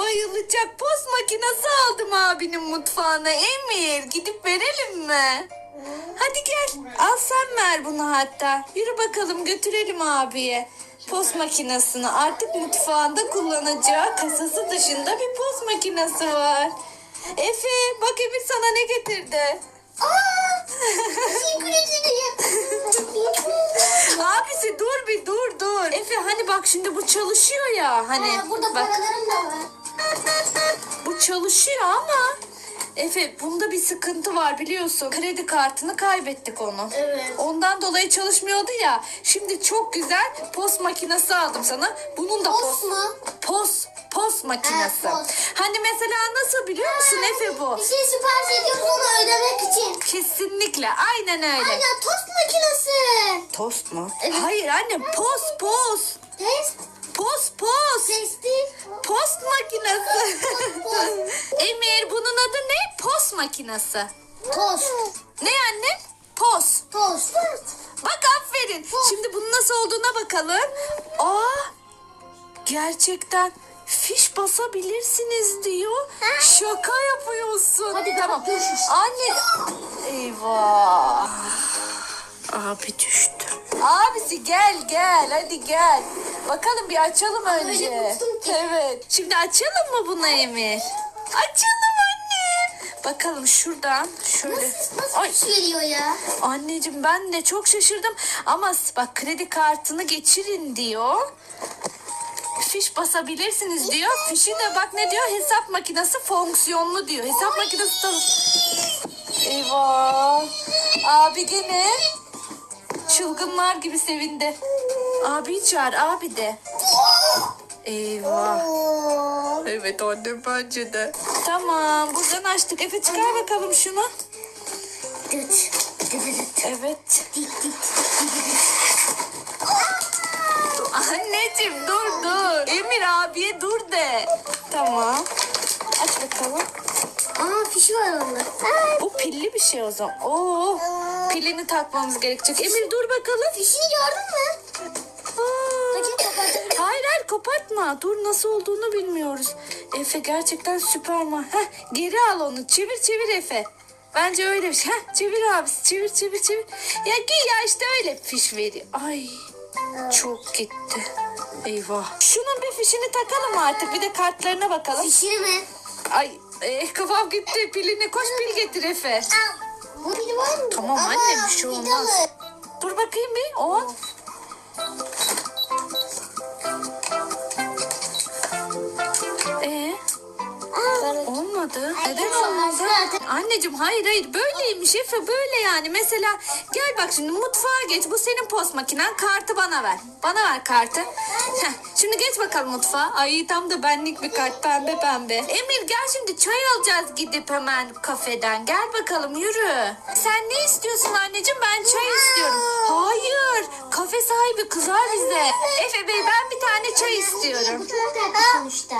Bayılacak post makinesi aldım abinin mutfağına. Emir gidip verelim mi? Hadi gel al sen ver bunu hatta. Yürü bakalım götürelim abiye. Post makinesini artık mutfağında kullanacağı kasası dışında bir post makinesi var. Efe bak Emir sana ne getirdi. Aa! Teşekkür ederim. Abisi dur bir dur dur. Efe hani bak şimdi bu çalışıyor ya hani. Ha, burada bak, paralarım da var. Çalışıyor ama Efe bunda bir sıkıntı var biliyorsun. Kredi kartını kaybettik onu. Evet. Ondan dolayı çalışmıyordu ya. Şimdi çok güzel post makinesi aldım sana. Bunun da Post post mu? post post makinesi. Ha, post. Hani mesela nasıl biliyor musun Efe bu? Bir şey sipariş ediyoruz onu ödemek için. Kesinlikle aynen öyle. Aynen tost makinesi. Tost mu? Evet. Hayır anne post post. Test. Post post. Post makinesi. Emir bunun adı ne? Post makinesi. Tost. Ne anne? Post. Tost. Bak aferin. Şimdi bunun nasıl olduğuna bakalım. Aa, gerçekten fiş basabilirsiniz diyor. Şaka yapıyorsun. Hadi tamam görüşürüz. Anne. Eyvah. Abi düştü. Abisi gel gel hadi gel. Bakalım bir açalım önce. unuttum ki. Evet. Şimdi açalım mı bunu Emir? Açalım anne. Bakalım şuradan şöyle. Nasıl, nasıl Ay. bir şey geliyor ya? Anneciğim ben de çok şaşırdım ama bak kredi kartını geçirin diyor. Fiş basabilirsiniz diyor. Fişi de bak ne diyor hesap makinesi fonksiyonlu diyor. Hesap makinesi de... Eyvah. Abi gene çılgınlar gibi sevindi. Abi çağır abi de. Eyvah. Evet anne bence de. Tamam buradan açtık. Efe çıkar bakalım şunu. Düt. Evet. Anneciğim dur dur. Emir abiye dur de. Tamam. Aç bakalım. Aa fişi var onda. Bu pilli bir şey o zaman. Oo. Pilini takmamız gerekecek. Emir dur bakalım. Fişini gördün mü? Kapatma. Dur nasıl olduğunu bilmiyoruz. Efe gerçekten süperman. Heh, geri al onu. Çevir çevir Efe. Bence öyle bir şey. Heh, çevir abisi. Çevir çevir çevir. Ya güya işte öyle fiş veriyor. Ay çok gitti. Eyvah. Şunun bir fişini takalım artık. Bir de kartlarına bakalım. Fişini mi? Ay e, kafam gitti. Pilini koş pil getir Efe. Bu pili var mı? Tamam Ama anne, bir şey olmaz. vidalı. Dur bakayım bir. On. Olmadı. Neden olmadı? Anneciğim hayır hayır böyleymiş Efe böyle yani. Mesela gel bak şimdi mutfağa geç. Bu senin post makinen. Kartı bana ver. Bana ver kartı. Heh, şimdi geç bakalım mutfağa. Ay tam da benlik bir kart pembe pembe. Emir gel şimdi çay alacağız gidip hemen kafeden. Gel bakalım yürü. Sen ne istiyorsun anneciğim? Ben çay istiyorum. Hayır. Kafe sahibi kızar bize. Efe Bey ben bir tane çay istiyorum. Sonuçta.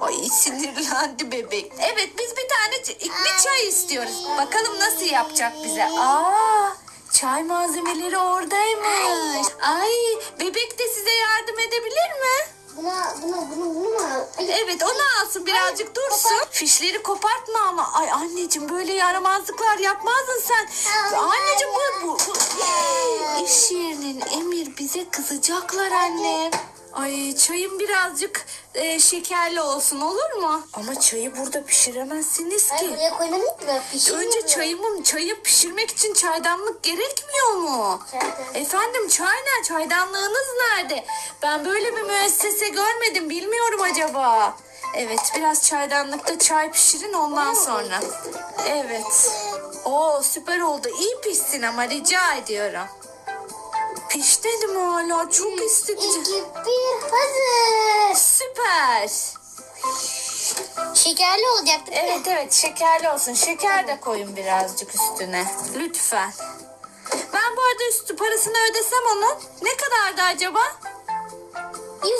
Ay sinirlendi bebek. Evet biz bir tane bir çay istiyoruz. Bakalım nasıl yapacak bize. Aa çay malzemeleri oradaymış. Ay bebek de size yardım edebilir mi? Buna, buna, bunu, bunu mu Evet onu alsın birazcık dursun. Fişleri kopartma ama. Ay anneciğim böyle yaramazlıklar yapmazdın sen. Anneciğim bu, bu, bu. İş yerinin Emir bize kızacaklar anne. Ay çayım birazcık e, şekerli olsun olur mu? Ama çayı burada pişiremezsiniz Ay ki. buraya koymadık mı? Pişirmiyor Önce mu? çayımın çayı pişirmek için çaydanlık gerekmiyor mu? Çaydanlık. Efendim çay ne? Çaydanlığınız nerede? Ben böyle bir müessese görmedim. Bilmiyorum acaba. Evet biraz çaydanlıkta çay pişirin ondan sonra. Evet. Oo süper oldu. İyi pişsin ama rica ediyorum. Piş dedim hala. Çok bir, hazır. Süper. Şekerli değil mi? Evet evet şekerli olsun. Şeker de koyun birazcık üstüne. Lütfen. Ben bu arada üstü parasını ödesem onun ne kadardı acaba?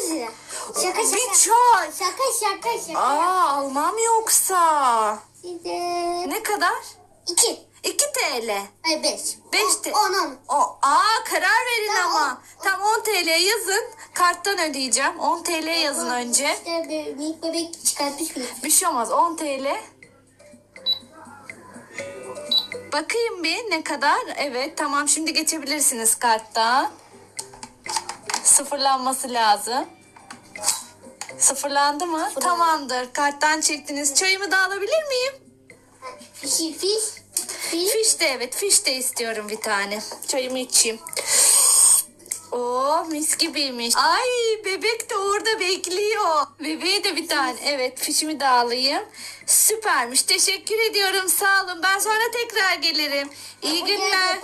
100 lira. Şaka şaka. Bir çay. Şaka şaka şaka. Aa almam yoksa. Size. Ne kadar? İki. 2 TL. Hayır 5. 5 TL. 10 10. O, aa karar verin Tamam, ama. on- Tam 10 TL yazın. Karttan ödeyeceğim. 10 TL yazın önce. İşte bir minik bebek çıkartmış bile. Bir şey olmaz 10 TL. Bakayım bir ne kadar. Evet tamam şimdi geçebilirsiniz karttan. Sıfırlanması lazım. Sıfırlandı mı? Tamamdır. Karttan çektiniz. Çayımı da alabilir miyim? Fiş. Fiş. Fiş de evet fiş de istiyorum bir tane. Çayımı içeyim. Oo mis gibiymiş. Ay bebek de orada bekliyor. Bebeğe de bir tane. Evet fişimi de alayım. Süpermiş. Teşekkür ediyorum. Sağ olun. Ben sonra tekrar gelirim. İyi günler.